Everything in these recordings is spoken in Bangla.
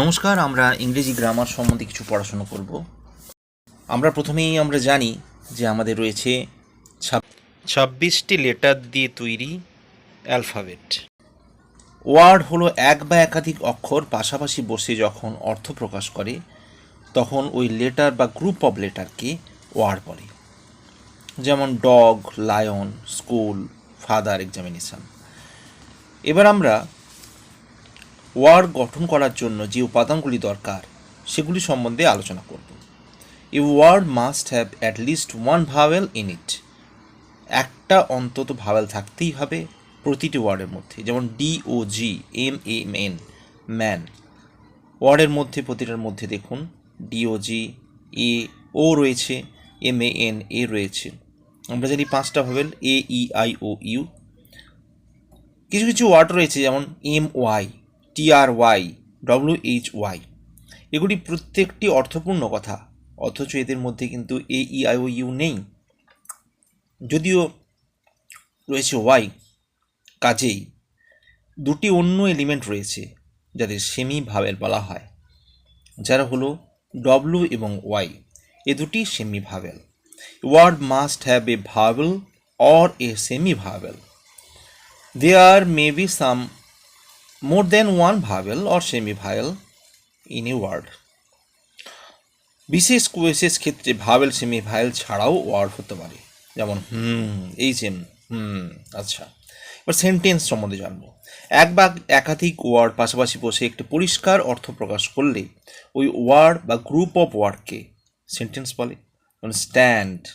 নমস্কার, আমরা ইংরেজি গ্রামার সম্বন্ধে কিছু পড়াশোনা করব। আমরা প্রথমেই আমরা জানি যে আমাদের রয়েছে ছাব্বিশটি লেটার দিয়ে তৈরি অ্যালফাবেট। ওয়ার্ড হলো এক বা একাধিক অক্ষর পাশাপাশি বসে যখন অর্থ প্রকাশ করে, তখন ওই লেটার বা গ্রুপ অফ লেটারকে ওয়ার্ড বলে। যেমন dog, lion, school, father, examination. এবার আমরা ওয়ার্ড গঠন করার জন্য যে উপাদানগুলি দরকার, সেগুলি সম্বন্ধে আলোচনা করব। A word must have at least one vowel in it একটা অন্তত ভাওয়েল থাকতেই হবে প্রতিটি ওয়ার্ডের মধ্যে। যেমন D O G M M N man ওয়ার্ডের মধ্যে, প্রতিটার মধ্যে দেখুন ডিওজি এ ও রয়েছে এম এ এন এ রয়েছে। আমরা জানি পাঁচটা ভাবেল এ ই আই ও ইউ কিছু কিছু ওয়ার্ড রয়েছে, যেমন M Y T R Y W H Y এগুলি প্রত্যেকটি অর্থপূর্ণ কথা, অথচ এদের মধ্যে কিন্তু এ ই আই ও ইউ নেই। যদিও রয়েছে ওয়াই কাজেই দুটি অন্য এলিমেন্ট রয়েছে, যাদের সেমি ভাবেল বলা হয়, যারা হলো ডব্লু এবং ওয়াই এ দুটি semi vowel word must have a vowel or a semi vowel they are may be some more than one vowel or semi-vowel in a word বিশেষ বিশেষ ক্ষেত্রে ভাওয়েল সেমি ভাওয়েল ছাড়াও ওয়ার্ড হতে পারে। যেমন, হুম, এই সেম হুম আচ্ছা। এবার সেন্টেন্স সম্বন্ধে জানব। এক বা একাধিক ওয়ার্ড পাশাপাশি বসে একটি পরিষ্কার অর্থ প্রকাশ করলে ওই ওয়ার্ড বা গ্রুপ অফ ওয়ার্ডকে সেন্টেন্স বলে। যেমন stand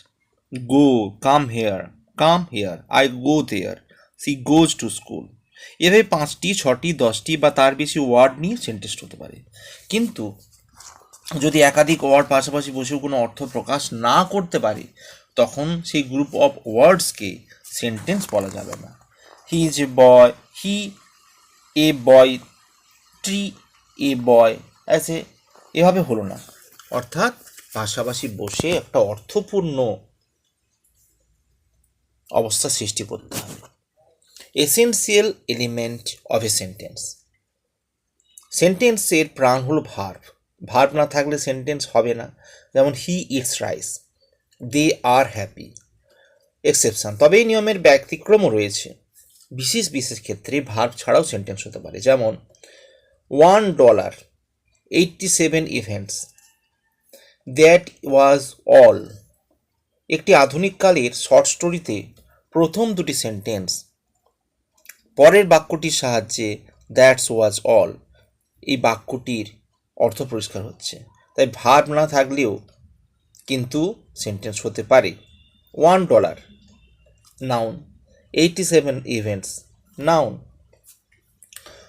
go come here come here I go there she goes to school এভাবে পাঁচটি, ছটি, দশটি বা তার বেশি ওয়ার্ড নিয়ে সেন্টেন্স হতে পারে। কিন্তু যদি একাধিক ওয়ার্ড পাশাপাশি বসেও কোনো অর্থ প্রকাশ না করতে পারে, তখন সেই গ্রুপ অফ ওয়ার্ডসকে সেন্টেন্স বলা যাবে না। He is a boy he a boy tree a boy as এভাবে হলো না। অর্থাৎ পাশাপাশি বসে একটা অর্থপূর্ণ অবস্থা সৃষ্টি করতে হবে। Essential element of a sentence সেন্টেন্সের প্রাণ হলো ভার্ভ ভার্ভ না থাকলে সেন্টেন্স হবে না। যেমন he eats rice they are happy exception তবে এই নিয়মের ব্যতিক্রমও রয়েছে। বিশেষ বিশেষ ক্ষেত্রে ভার্ভ ছাড়াও সেন্টেন্স হতে পারে। যেমন one dollar eighty seven events that was all একটি আধুনিককালের শর্ট স্টোরিতে প্রথম দুটি সেন্টেন্স পরের বাক্যটির সাহায্যে দ্যাটস ওয়াজ অল। এই বাক্যটির অর্থ পরিষ্কার হচ্ছে। তাই ভাব না থাকলেও কিন্তু সেন্টেন্স হতে পারে। One dollar. Noun. Eighty seven events. Noun.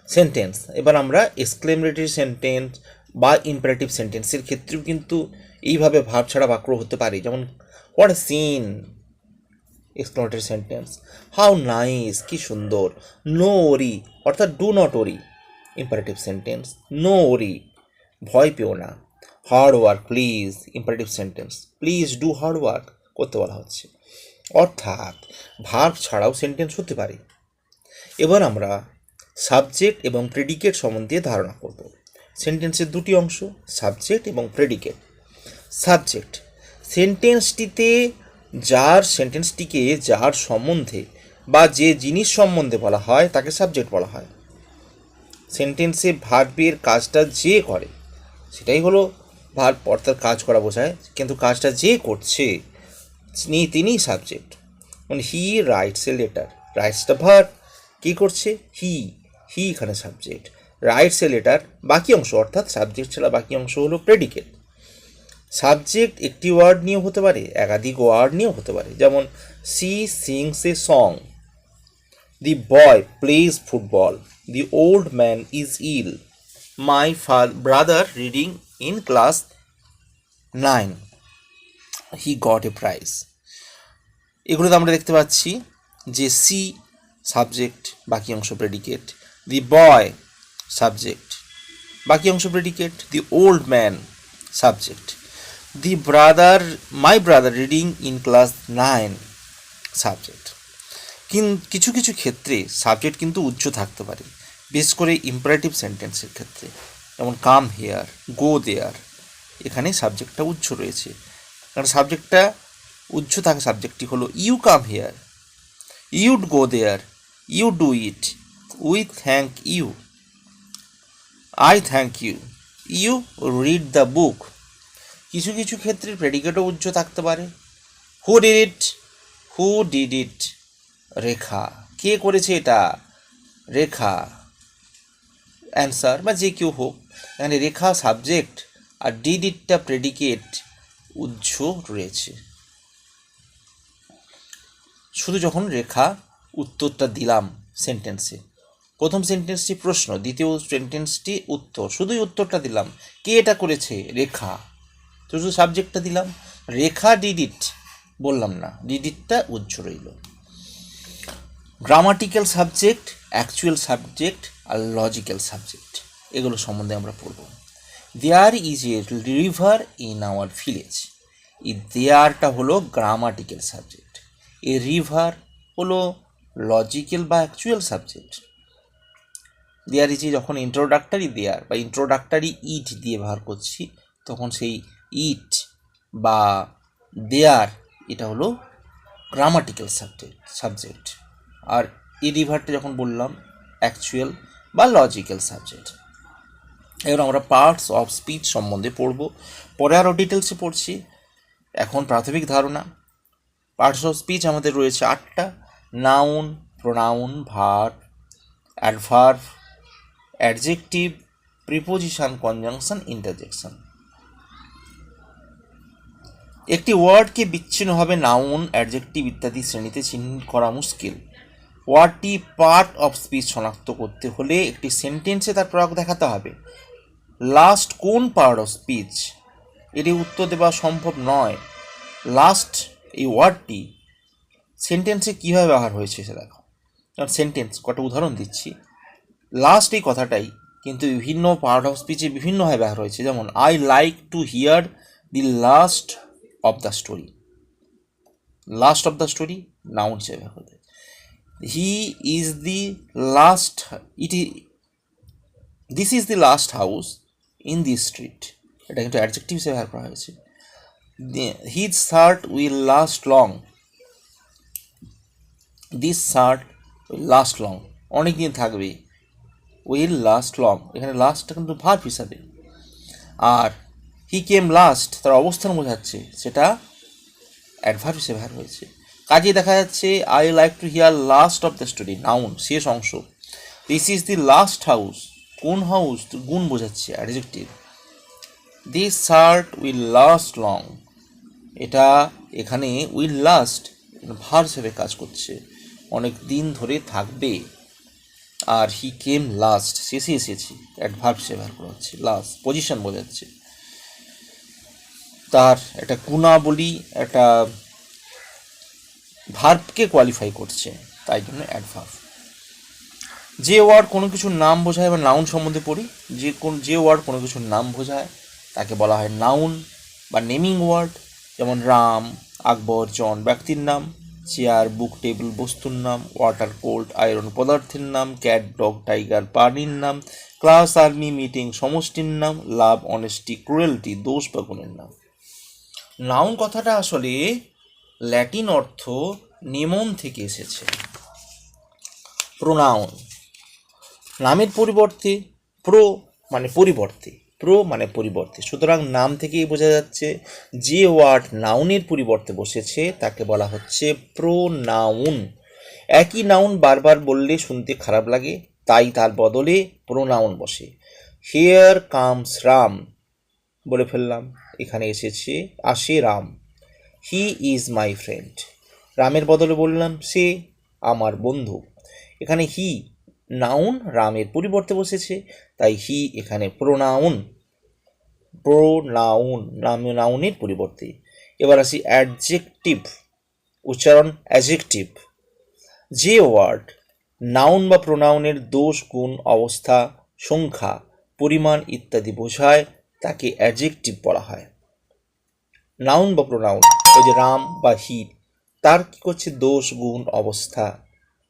Sentence. এবার আমরা এক্সক্লেমেটরি সেন্টেন্স বা ইম্পারেটিভ সেন্টেন্সের ক্ষেত্রেও কিন্তু এইভাবে ভাব ছাড়া বাক্য হতে পারে। যেমন, what scene? Exclamatory sentence how nice কি সুন্দর। নো ওরি অর্থাৎ do not worry imperative sentence no worry ভয় পেও না। Hard work please imperative sentence please do hard work করতে বলা হচ্ছে। অর্থাৎ ভার্ব ছাড়াও সেন্টেন্স হতে পারে। এবার আমরা সাবজেক্ট এবং প্রেডিকেট সম্বন্ধে ধারণা করব। সেন্টেন্সের দুটি অংশ সাবজেক্ট এবং প্রেডিকেট সাবজেক্ট সেন্টেন্সটিতে যার সেন্টেন্সটিকে যার সম্বন্ধে বা যে জিনিস সম্বন্ধে বলা হয়, তাকে সাবজেক্ট বলা হয়। সেন্টেন্সে ভার্বের কাজটা যে করে, সেটাই হলো ভার্ব, অর্থাৎ কাজ করা বোঝায়, কিন্তু কাজটা যে করছে তিনি সাবজেক্ট মানে হি রাইটস এ লেটার রাইটসটা ভার্ব কী করছে? হি হি এখানে সাবজেক্ট রাইটস এ লেটার বাকি অংশ, অর্থাৎ সাবজেক্ট ছাড়া বাকি অংশ হলো প্রেডিকেট সাবজেক্ট একটি ওয়ার্ড নিয়েও হতে পারে, একাধিক ওয়ার্ড নিয়েও হতে পারে। যেমন she sings a song the boy plays football the old man is ill my brother reading in class nine he got a prize এগুলোতে আমরা দেখতে পাচ্ছি যে সি সাবজেক্ট বাকি অংশ প্রেডিকেট দি বয় সাবজেক্ট বাকি অংশ predicate the old man subject the brother my brother reading in class nine subject কিন, কিছু কিছু ক্ষেত্রে সাবজেক্ট কিন্তু উচ্চ থাকতে পারে। বিশেষ করে ইম্পারেটিভ সেন্টেন্সের ক্ষেত্রে। যেমন কাম হেয়ার গো দেয়ার এখানে সাবজেক্টটা উচ্চ রয়েছে। কারণ সাবজেক্টটা উচ্চ থাকা সাবজেক্টটি হলো you come here you'd go there you do it we thank you I thank you you read the book কিছু কিছু ক্ষেত্রে প্রেডিকেটও উচ্চ থাকতে পারে। Who did it who did it রেখা। কে করেছে এটা? রেখা। অ্যান্সার বা যে কেউ হোক। এখানে রেখা সাবজেক্ট আর ডিড ইটটা প্রেডিকেট উজ্জ রয়েছে। শুধু যখন রেখা উত্তরটা দিলাম সেন্টেন্সে প্রথম সেন্টেন্সটি প্রশ্ন, দ্বিতীয় সেন্টেন্সটি উত্তর। শুধুই উত্তরটা দিলাম। কে এটা করেছে? রেখা। তো শুধু সাবজেক্টটা দিলাম। রেখা ডিডিট বললাম না, ডিডিটটা উজ্জ রইল। গ্রামাটিক্যাল সাবজেক্ট অ্যাকচুয়াল সাবজেক্ট আর লজিক্যাল সাবজেক্ট এগুলো সম্বন্ধে আমরা পড়ব। There is a river in our village এই দেয়ারটা হলো গ্রামাটিক্যাল সাবজেক্ট এ রিভার হলো লজিক্যাল বা অ্যাকচুয়াল সাবজেক্ট দেয়ার ইজ যখন ইন্ট্রোডাক্টারি দেয়ার বা ইন্ট্রোডাক্টারি ইট দিয়ে ব্যবহার করছি, তখন সেই ইট বা দেয়ার এটা হলো গ্রামাটিক্যাল সাবজেক্ট সাবজেক্ট আর এই রিভারটা যখন বললাম অ্যাকচুয়াল বা লজিক্যাল সাবজেক্ট এবার আমরা পার্টস অফ স্পিচ সম্বন্ধে পড়ব। পরে আরও ডিটেলসে পড়ছি। এখন প্রাথমিক ধারণা। পার্টস অফ স্পিচ আমাদের রয়েছে আটটা। Noun pronoun verb adverb adjective preposition conjunction interjection একটি ওয়ার্ডকে বিচ্ছিন্নভাবে নাউন, অ্যাডজেক্টিভ ইত্যাদি শ্রেণীতে চিহ্নিত করা মুশকিল। ওয়ার্ডটি পার্ট অফ স্পিচ শনাক্ত করতে হলে একটি সেন্টেন্সে তার প্রয়োগ দেখাতে হবে। লাস্ট কোন পার্ট অফ স্পিচ? এটি উত্তর দেওয়া সম্ভব নয়। লাস্ট এই ওয়ার্ডটি সেন্টেন্সে কীভাবে ব্যবহার হয়েছে সে দেখো। কারণ সেন্টেন্স, কটা উদাহরণ দিচ্ছি। লাস্ট এই কথাটাই, কিন্তু বিভিন্ন পার্ট অফ স্পিচে বিভিন্নভাবে ব্যবহার হয়েছে। যেমন I like to hear the last of the story last of the story noun হিসেবে হতে he is the last it this is the last house in the street এটা কিন্তু অ্যাডজেক্টিভ হিসেবে ব্যবহার করা হয়েছে। His shirt will last long this shirt last long অনেক দিন থাকবে। উইল লাস্ট লং এখানে লাস্টটা কিন্তু ভার্ব হিসাবে। আর হি কেম লাস্ট তার অবস্থান বোঝাচ্ছে, সেটা অ্যাডভার্ব হিসেবে ব্যবহার হয়েছে। কাজে দেখা যাচ্ছে I like to hear last of the story noun শেষ অংশ। This is the last house কোন হাউস গুণ বোঝাচ্ছে adjective this shirt will last long এটা এখানে উইল লাস্ট ভার হিসেবে কাজ করছে, অনেক দিন ধরে থাকবে। আর হি কেম লাস্ট শেষে এসেছি অ্যাডভার্ব হিসেবে ব্যবহার করা হচ্ছে লাস্ট পজিশন বোঝাচ্ছে। তার একটা গুণাবলী একটা ভার্বকে কোয়ালিফাই করছে, তাই জন্য অ্যাডভার্ব যে ওয়ার্ড কোনো কিছুর নাম বোঝায় বা নাউন সম্বন্ধে পড়ি, যে কোন, যে ওয়ার্ড কোনো কিছুর নাম বোঝায়, তাকে বলা হয় নাউন বা নেমিং ওয়ার্ড যেমন রাম, আকবর, জন ব্যক্তির নাম চেয়ার বুক টেবিল বস্তুর নাম ওয়াটার কোল্ড আয়রন পদার্থের নাম ক্যাট ডগ টাইগার প্রাণীর নাম ক্লাস আর্মি মিটিং সমষ্টির নাম লাভ অনেস্টি ক্রুয়েলটি দোষ বা গুণের নাম। নাউন কথাটা আসলে ল্যাটিন অর্থ নেমন থেকে এসেছে। প্রোনাউন। নামের পরিবর্তে প্রো মানে পরিবর্তে। প্রো মানে পরিবর্তে। সুতরাং নাম থেকেই বোঝা যাচ্ছে যে ওয়ার্ড নাউনের পরিবর্তে বসেছে, তাকে বলা হচ্ছে প্রো নাউন একই নাউন বারবার বললে শুনতে খারাপ লাগে, তাই তার বদলে প্রোনাউন বসে। হেয়ার কামস রাম বলে ফেললাম। এখানে এসেছে, আসে Ram. He is my friend. রামের বদলে বললাম, সে আমার বন্ধু। এখানে হি, নাউন রামের পরিবর্তে বসেছে, তাই হি এখানে প্রোনাউন। প্রোনাউন, নাম, নাউনের পরিবর্তে। এবার আসি অ্যাডজেক্টিভ, উচ্চারণ অ্যাজেক্টিভ যে ওয়ার্ড, নাউন বা প্রোনাউনের দোষ, গুণ, অবস্থা, সংখ্যা, পরিমাণ ইত্যাদি বোঝায়, তাকে অ্যাডজেক্টিভ বলা হয়। নাউন বা প্রোনাউন, ওই যে রাম বা হি তার কী করছে? দোষ, গুণ, অবস্থা,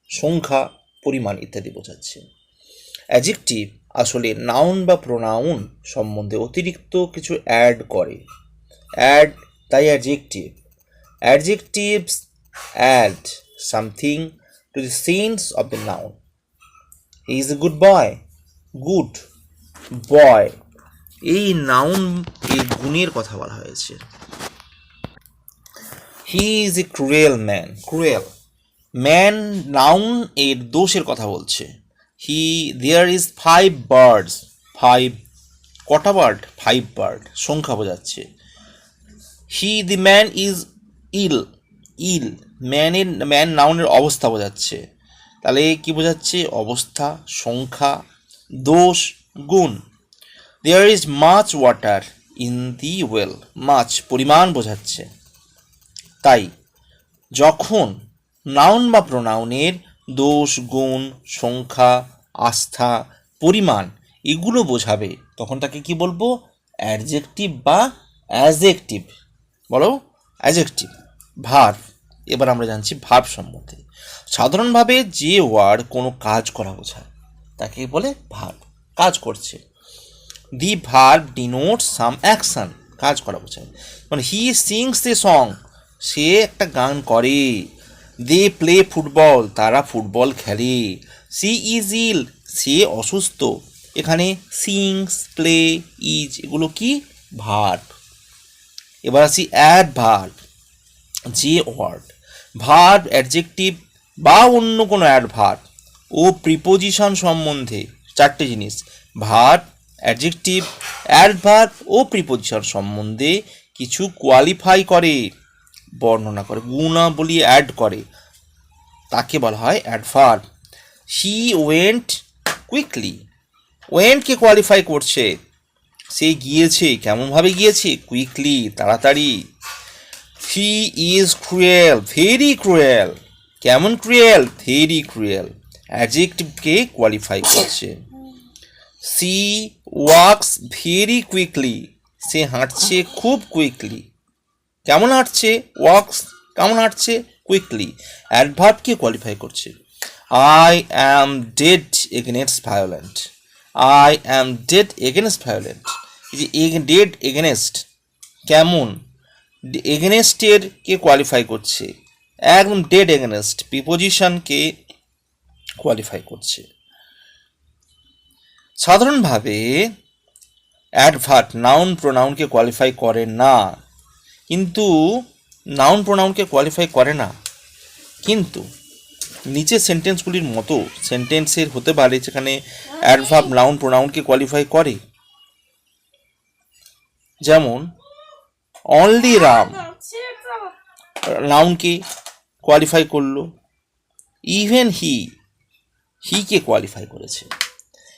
সংখ্যা, পরিমাণ ইত্যাদি বোঝাচ্ছে। অ্যাজেক্টিভ আসলে নাউন বা প্রোনাউন সম্বন্ধে অতিরিক্ত কিছু অ্যাড করে। অ্যাড তাই adjective adjectives add something to the sense of the noun he is a good boy good boy এই নাউন, এই গুণের কথা বলা হয়েছে। He is a cruel man cruel man noun এর দোষের কথা বলছে। He there is five birds five কটা বার্ড ফাইভ বার্ড সংখ্যা বোঝাচ্ছে। হি দি ম্যান ইজ ইল ইল ম্যানের ম্যান নাউনের অবস্থা বোঝাচ্ছে। তাহলে কি বোঝাচ্ছে? অবস্থা সংখ্যা দোষ গুণ। There is much water in the well much পরিমাণ বোঝাচ্ছে। তাই যখন নাউন বা প্রোনাউনের দোষ, গুণ, সংখ্যা, আস্থা, পরিমাণ এগুলো বোঝাবে, তখন তাকে কি বলব? অ্যাডজেক্টিভ বা অ্যাজেক্টিভ। বলো? অ্যাজেক্টিভ। ভার্ব এবার আমরা জানছি ভাব সম্বন্ধে। সাধারণভাবে যে ওয়ার্ড কোনো কাজ করা বোঝায়, তাকে বলে ভার্ব কাজ করছে। The verb denote some action. কাজ করা বোঝায়। মানে হি সিংস দ্য সং। সে একটা গান করে। দে প্লে ফুটবল তারা ফুটবল খেলে। সি ইজ ইল সে অসুস্থ। এখানে সিংস প্লে ইজ এগুলো কি? ভার্ব এবার আসি অ্যাড ভার্ব যে ওয়ার্ড ভার্ব অ্যাডজেক্টিভ বা অন্য কোনো অ্যাডভার্ব ও প্রিপোজিশন সম্বন্ধে চারটে জিনিস। ভার্ব অ্যাডজেক্টিভ অ্যাডভার্ব ও প্রিপোজিশন সম্বন্ধে কিছু কোয়ালিফাই করে। বর্ণনা করে, গুণাবলী অ্যাড করে। তাকে বলা হয় অ্যাডভার্ব হি ওয়েন্ট কুইকলি ওয়েন্টকে কোয়ালিফাই করছে? সে গিয়েছে, কেমনভাবে গিয়েছে? কুইকলি তাড়াতাড়ি। He is cruel very cruel কেমন ক্রুয়েল ভেরি ক্রুয়েল অ্যাডজেক্টিভকে কোয়ালিফাই করছে। সি ওয়াক্স ভেরি কুইকলি সে হাঁটছে খুব কুইকলি কেমন হাঁটছে? ওয়াক্স কেমন হাঁটছে? কুইকলি অ্যাডভার্বকে কোয়ালিফাই করছে? I am dead against violent I am dead against violent এই যে ডেড এগেনস্ট কেমন? এগেনেস্টের কে কোয়ালিফাই করছে? একদম ডেড এগেনেস্ট প্রিপোজিশনকে কোয়ালিফাই করছে। সাধারণভাবে অ্যাডভার্ট নাউন প্রোনাউনকে কোয়ালিফাই করে না। কিন্তু নাউন প্রোনাউনকে কোয়ালিফাই করে না। কিন্তু নিচের সেন্টেন্সগুলির মতো সেন্টেন্সের হতে পারে যেখানে অ্যাডভার্ব নাউন প্রোনাউনকে কোয়ালিফাই করে। যেমন অনলি রাম নাউনকে কোয়ালিফাই করল। ইভেন হি হিকে কোয়ালিফাই করেছে।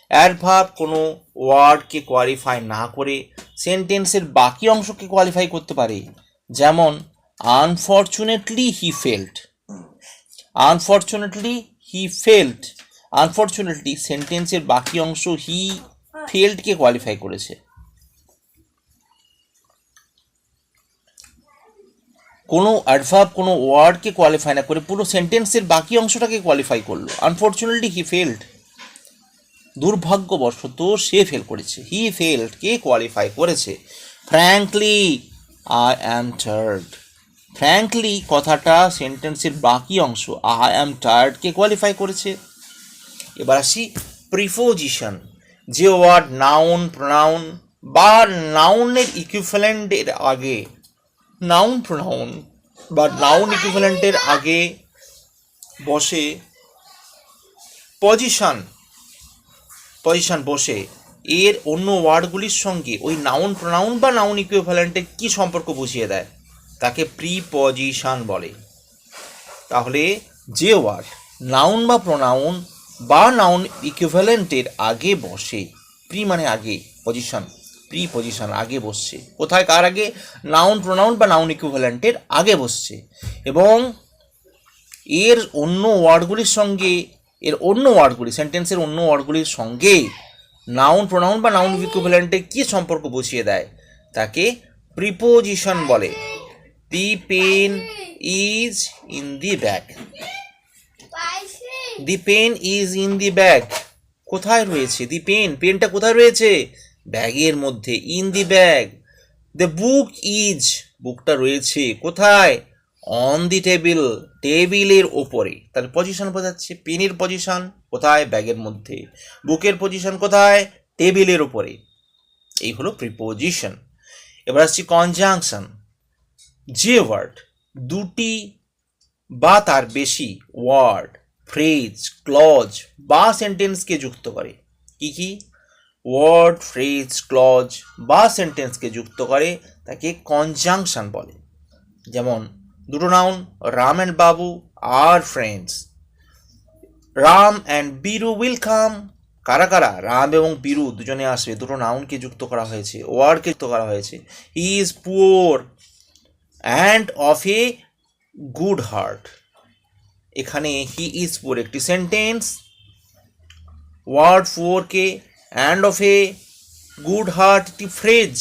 অ্যাডভার্ব কোনো ওয়ার্ডকে কোয়ালিফাই না করে সেন্টেন্সের বাকি অংশকে কোয়ালিফাই করতে পারে। যেমন unfortunately he failed unfortunately he failed unfortunately সেন্টেন্সের বাকি অংশ হি ফেল্ডকে কোয়ালিফাই করেছে। কোনো অ্যাডভার্ব কোনো ওয়ার্ডকে কোয়ালিফাই না করে পুরো সেন্টেন্সের বাকি অংশটাকে কোয়ালিফাই করল। আনফর্চুনেটলি হি ফেল্ড দুর্ভাগ্যবশত সে ফেল করেছে। হি ফেল্ড কে কোয়ালিফাই করেছে। Frankly I am tired frankly কথাটা সেন্টেন্সের বাকি অংশ আই অ্যাম টায়ার্ডকে কোয়ালিফাই করেছে। এবার আসি প্রিপোজিশন যে ওয়ার্ড নাউন প্রোনাউন বা নাউনের ইকুইভ্যালেন্টের আগে। নাউন প্রোনাউন বা নাউন ইকুইভ্যালেন্টের আগে বসে। পজিশন পজিশন বসে। এর অন্য ওয়ার্ডগুলির সঙ্গে ওই নাউন প্রোনাউন বা নাউন ইকুইভ্যালেন্টের কী সম্পর্ক বুঝিয়ে দেয়? তাকে প্রিপজিশন বলে। তাহলে যে ওয়ার্ড নাউন বা প্রোনাউন বা নাউন ইকুইভ্যালেন্টের আগে বসে প্রি মানে আগে পজিশন প্রি পজিশন আগে বসছে। কোথায়, কার আগে? নাউন প্রোনাউন বা নাউন ইকুইভ্যালেন্টের আগে বসছে। এবং এর অন্য ওয়ার্ডগুলির সঙ্গে, এর অন্য ওয়ার্ডগুলি সেন্টেন্সের অন্য ওয়ার্ডগুলির সঙ্গে নাউন প্রোনাউন বা নাউন ইকুইভ্যালেন্টে কী সম্পর্ক বুঝিয়ে দেয়? তাকে প্রিপোজিশন বলে। The pen is in the bag the pen is in the bag কোথায় রয়েছে? দি পেন পেনটা কোথায় রয়েছে? ব্যাগের মধ্যে in the bag the book is বুকটা রয়েছে কোথায়? অন দি টেবিল টেবিলের ওপরে তাহলে পজিশন বোঝাচ্ছে পেনের পজিশন কোথায়? ব্যাগের মধ্যে। বুকের পজিশন কোথায়? টেবিলের ওপরে এই হলো প্রিপোজিশন এবার আসছি কনজাংশন যে ওয়ার্ড দুটি বা তার বেশি ওয়ার্ড ফ্রেজ ক্লজ বা সেন্টেন্সকে যুক্ত করে। কি কি? ওয়ার্ড ফ্রেজ ক্লজ বা সেন্টেন্সকে যুক্ত করে, তাকে কনজাংশন বলে। যেমন দুটো noun Ram and Babu are friends Ram and Biru will come কারা কারা? রাম এবং বীরু দুজনে আসবে। দুটো নাউনকে যুক্ত করা হয়েছে। ওয়ার্ডকে যুক্ত করা হয়েছে। He is poor and of a good heart এখানে হি ইজ পুয়ার একটি সেন্টেন্স ওয়ার্ড ফোরকে and of a good heart একটি phrase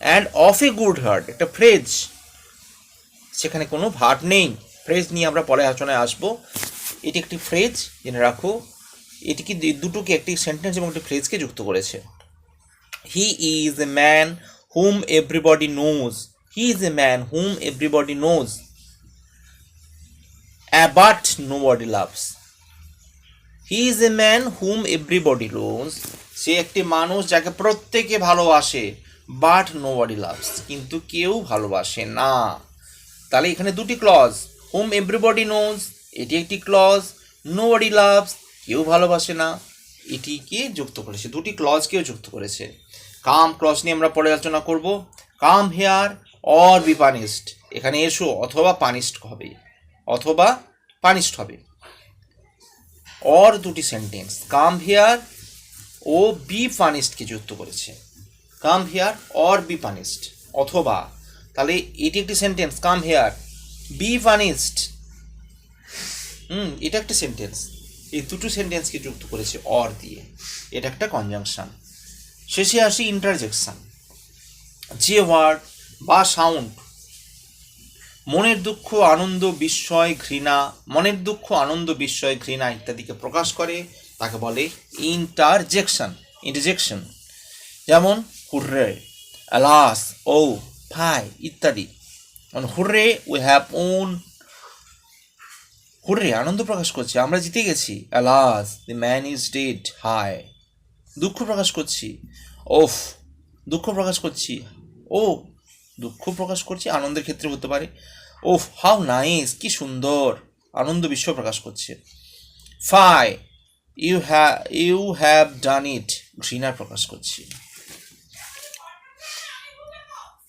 and of a good heart একটা ফ্রেজ সেখানে কোনো ভাট নেই। ফ্রেজ নিয়ে আমরা পরে আলোচনায় আসব। এটি একটি ফ্রেজ জেনে রাখো। এটি কি দুটোকে একটি সেন্টেন্স এবং একটি ফ্রেজকে যুক্ত করেছে? He is a man whom everybody knows he is a man whom everybody knows but nobody loves he is a man whom everybody knows সে একটি মানুষ যাকে প্রত্যেকে ভালোবাসে বাট নো বডি লাভস কিন্তু কেউ ভালোবাসে না। তাহলে এখানে দুটি ক্লজ হোম এভরিবডি নোজ এটি একটি ক্লজ নো বডি লাভস কেউ ভালোবাসে না, এটিকে যুক্ত করেছে, দুটি ক্লজকেও যুক্ত করেছে। কাম ক্লজ নিয়ে আমরা পরে আলোচনা করব। Come here or be punished এখানে এসো, অথবা পানিশড হবে, অথবা পানিশড হবে। অর দুটি sentence come here O be পানিশডকে যুক্ত করেছে। Come here or be punished অথবা তাহলে এটি একটি sentence come here be punished hmm, এটা একটা সেন্টেন্স এই দুটো সেন্টেন্সকে যুক্ত করেছে অর দিয়ে। এটা একটা কনজাংশন শেষে আসি ইন্টারজেকশান যে ওয়ার্ড বা সাউন্ড মনের দুঃখ, আনন্দ, বিস্ময়, ঘৃণা, মনের দুঃখ, আনন্দ, বিস্ময়, ঘৃণা ইত্যাদিকে প্রকাশ করে, তাকে বলে ইন্টারজেকশন ইন্টারজেকশন যেমন, হুররে অ্যালাস ও ফাই ইত্যাদি। যেমন hurrah we have won hurrah, আনন্দ প্রকাশ করছি। আমরা জিতে গেছি। Alas the man is dead high দুঃখ প্রকাশ করছি। ওফ, দুঃখ প্রকাশ করছি। ও, দুঃখ প্রকাশ করছি, আনন্দের ক্ষেত্রে হতে পারে। ওফ হাউ নাইস কি সুন্দর। আনন্দ বিশ্ব প্রকাশ করছে। ফাই ইউ হ্যা ইউ হ্যাভ ডান ইট ঘৃণা প্রকাশ করছি।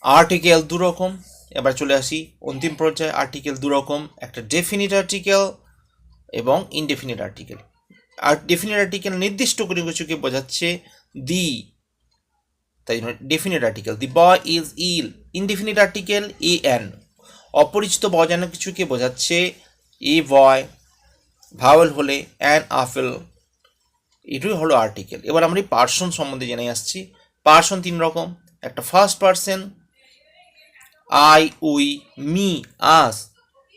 আর্টিকেল দু রকম এবার চলে আসি অন্তিম পর্যায়ে। আর্টিকেল দু রকম একটা ডেফিনিট আর্টিকেল এবং ইনডেফিনিট আর্টিকেল আর ডেফিনিট আর্টিকেল নির্দিষ্ট করে কিছুকে বোঝাচ্ছে দি তাই জন্য definite article the boy is ill indefinite article a an অপরিচিত বজানো কিছুকে বোঝাচ্ছে এ বয় ভাওয়েল হলে অ্যান আফেল এটাই হলো আর্টিকেল এবার আমরা পার্সন সম্বন্ধে জেনে আসছি। পার্সন তিন রকম। একটা first person I we me us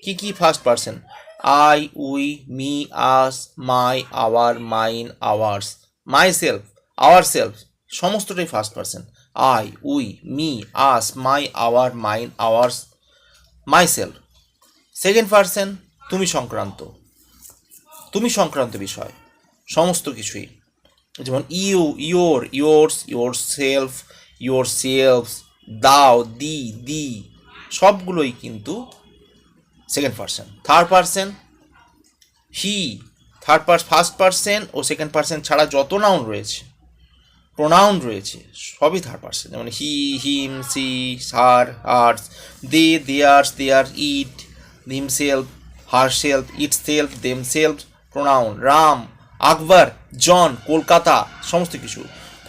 কি কি first person I we me us my our mine ours myself ourself সমস্তটাই first person I we me us my our mine ours myself second person তুমি সংক্রান্ত। তুমি সংক্রান্ত বিষয়। সমস্ত কিছুই। যেমন you your yours yourself yourself দাও, দি দি, সবগুলোই কিন্তু second person third person he third person first person O second person ছাড়া যত নাউন রয়েছে প্রোনাউন রয়েছে, সবই থার্ড পার্সন যেমন he him she her hers they theirs their it himself herself itself themself pronoun Ram Akbar John Kolkata সমস্ত কিছু।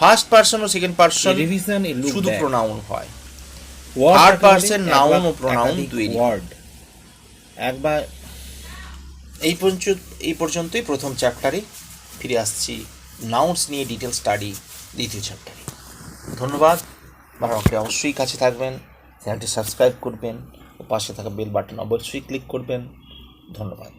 First person O second person revision a look শুধু প্রোনাউন হয়। Person noun একবার ও একাধিক দুইয়েরই। ওয়ার্ড একবার এই পর্যন্ত এই পর্যন্তই প্রথম চ্যাপ্টারে ফিরে আসছি। নাউন্স নিয়ে ডিটেল স্টাডি দ্বিতীয় চ্যাপ্টারে ধন্যবাদ। বারোকে অবশ্যই কাছে থাকবেন চ্যানেলটি সাবস্ক্রাইব করবেন ও পাশে থাকা বেল বাটন অবশ্যই ক্লিক করবেন। ধন্যবাদ।